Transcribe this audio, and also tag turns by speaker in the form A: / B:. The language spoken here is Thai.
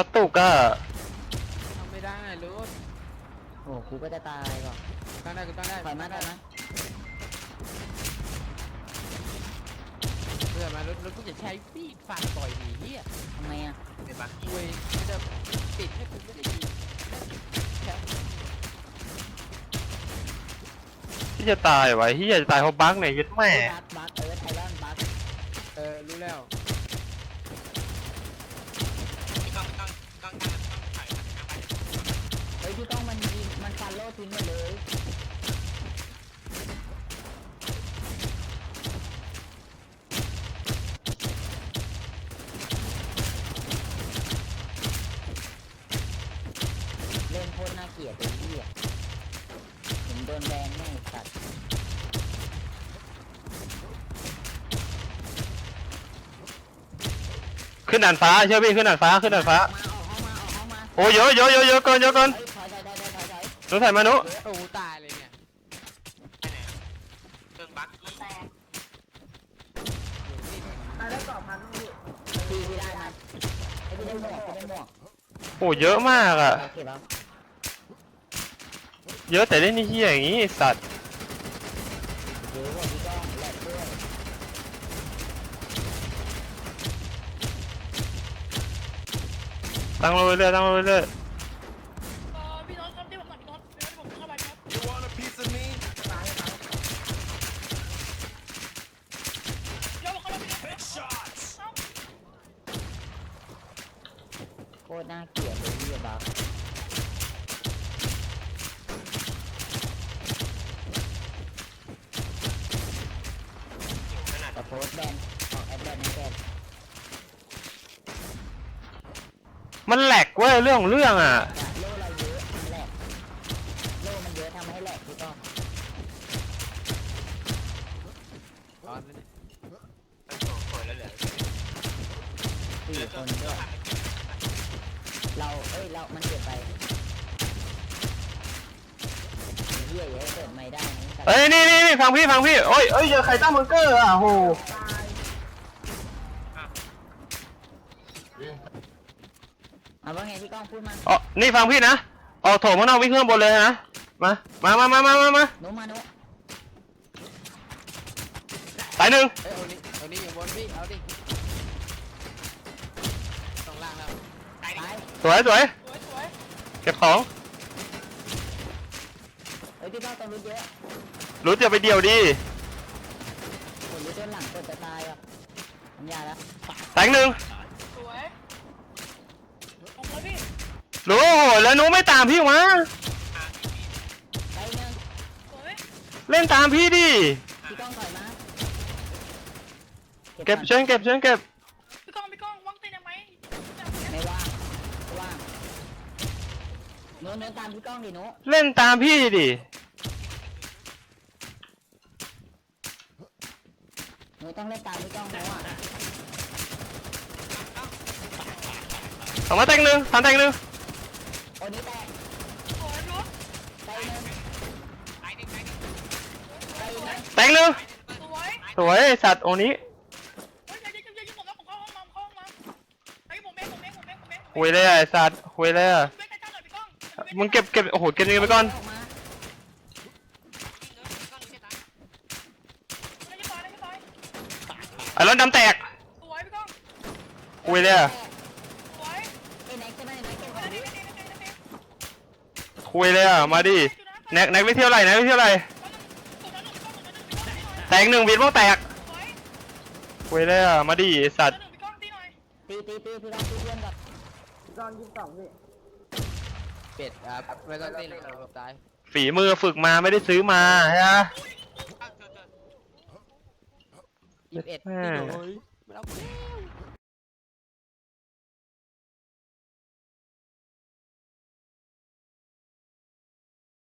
A: ระตุกอะ
B: ทำไม่ได้รถ
C: โอ้กูก็จะตายก่อน
B: ตั้งได้กูตั้งได้
C: ถอยมาได้นะ
B: เพื่อนมารถรถกูจะใช้ปีดฟันต่อยหนีเฮีย
C: ทำไมอะ
B: เป็นบักคุยไม่ได้ติดให้กูไม่ได้ยิงแค่
A: ที่จะตายวะที่จะตายเพราะบั๊กเนี่ยยึดแม่
C: บักบักเออไทรอนบัก
B: เออรู้แล้ว
D: พี่ก้องพี่ก้องพี่ก้องตั้งตั้งถ่ายตั้งไป
C: เฮ้ยพี่ก้องมันยิงมันฟันโล่ทิ้งหมดเลยเล่นโคตรน่าเกลียดเลยพี่อะผมโดนแบนแน่สัตว์
A: ขึ้นด่านฟ้าเชื่อพี่ขึ้นด่านฟ้าขึ้นด่านฟ้า
C: มาออกห้องมาออกห้องมา
A: โอ้เยอะเยอะเยอะเยอะเกินเยอะเกิน
C: เฮ้ย อยถอย
A: หนูถ่ายมาหนุ
B: โอ้ตายเลยเนี่ย
D: ไปไหนอะเครื่องบั๊กอี
C: ตีพี่ได้มาไอ้พี่ได้หมวกพี่ได้หมวก
A: โอ้เยอะมากอะ
C: โอเคป่ะ
A: เยอะแต่เล่นนี่เฮียอย่างงี้ไอ้สัตว์
C: เดี๋ยวว่าพี่ก้องแหลกด้วย
A: ตั้งลงเรื่อยๆตั้งลงเรื่อย
C: ตรน่าเกลียดเลยพี่บัก
D: ขนาด
C: แต่โพสต์แบนออกแอปแบนไม่แบน
A: มันแหลกเว้ยเรื่องของเรื่องอะ
C: โล่เราเยอะมันแหลกโล่มันเยอะทำให้แหลกพี่ก้อง
B: ตอนนี้
D: มันโผล่โผล่แล้วเหลือ
C: สี่คนด้วย เราเอ้ย เรา มันเก็บไปเฮียอย่าให้เปิดไม่ได้นะ
A: เอ้ยนี่นี่นี่ฟังพี่ฟังพี่โอ้ยเอ้ยเจอใครตั้งบังเกอร์อะโห
C: เอาว่าไงพี่ก้องพูดมา
A: อ๋อนี่ฟังพี่นะออกโถมข้างนอกวิ่งเครื่องบนเลยนะมามามามามามามา
C: โนมาโน
A: สายหนึ่ง
B: เอ้ยเอานี่เอานี่อยู่บนพี่ เอาดิต้องล่างแล้ว
C: ไป
A: สวยสวย
E: สวยสวย
A: เก็บของ
C: เฮ้ยพี่ก้องต้องรู้เยอะ
A: รู้จะไปเดียวดี
C: คนรู้จนหลังกดจะตายอะผมยาแล้ว
A: แตงหนึ่ง
E: สวยผมแล้วพี่
A: รู้โหแล้วหนูไม่ตามพี่มา
C: ไปหนึ่ง
E: สวย
A: เล่นตามพี่ดิ
C: พี่ก้องถอยมา
A: เก็บ
C: ก่อน
A: เชิญเก็บเชิญเก็บ
E: พี่ก้องพี่ก้องวางตีนได้ไหม
C: ไม่ว่างไม่ว่าง โน้ตโน้ตตามพี่ก้องดิโน้ต
A: เล่นตามพี่ดิ
C: โน้ตต้องเล่นตามพี่ก้องโน้ตอะ
A: ออกมาแตงหนึ่งทันแตงหนึ่ง
C: โอ้นี้แตก
E: สวยรถ
C: ไปหนึ่ง
D: ตายหนึ่งตายหนึ่ง
C: ไปหนึ่ง
A: แตงหนึ่ง
E: สวย
A: สวยไอ้สัตว์โอนี้
E: เฮ้ยอย่าอย่าอย่าอย่าผมแล้วผมเข้าห้องน้ำเข้าห้องน้ำไอ้ผมเองผมเองผมเองผมเอง
A: คุยเลยอะไอ้สัตว์คุยเลยอะ มึงเก็บเก็บโอ้โหเก็บเงินไปก่อน
C: ออกมา
E: ไม่ได้ตายไม่ได้ตาย
A: ไอ้รถดำแตก
E: สวยพี่ก้อง
A: คุยเลยอะ
E: สวย
C: ไอ้แน็กใช่ไหมไอ้แน็กเก็บข
E: เฮ้
C: อยง
E: นี่
C: ดิ
E: นี่นี่นี่นี่
A: คุยเลยอะมาดิแน็กแน็กไปเที่ยวไรแน็กไปเที่ยวไร
E: ตรงนั้นหนึ่งพี่ก้องตรงนั้นหนึ่งพี่ก้องตีหน่อย
A: แตงหนึ่งบิดพวกแตก
E: สวย
A: คุยเลยอะมาดิไอ้สัตว์
E: หนึ่งพี่ก้องตีหน่อย
C: ตีตีตีพี่ก้องตีเพื่อนกับ
B: เป็ดอะไม่ต้องตีหรอกเราตาย
A: ฝีมือฝึกมาไม่ได้ซื้อมาใช่ไหม
D: อ้าวเจอเจอ
B: ยี่สิบเอ็ด
A: แม่
B: พี่โดยไม่เอากูแล้ว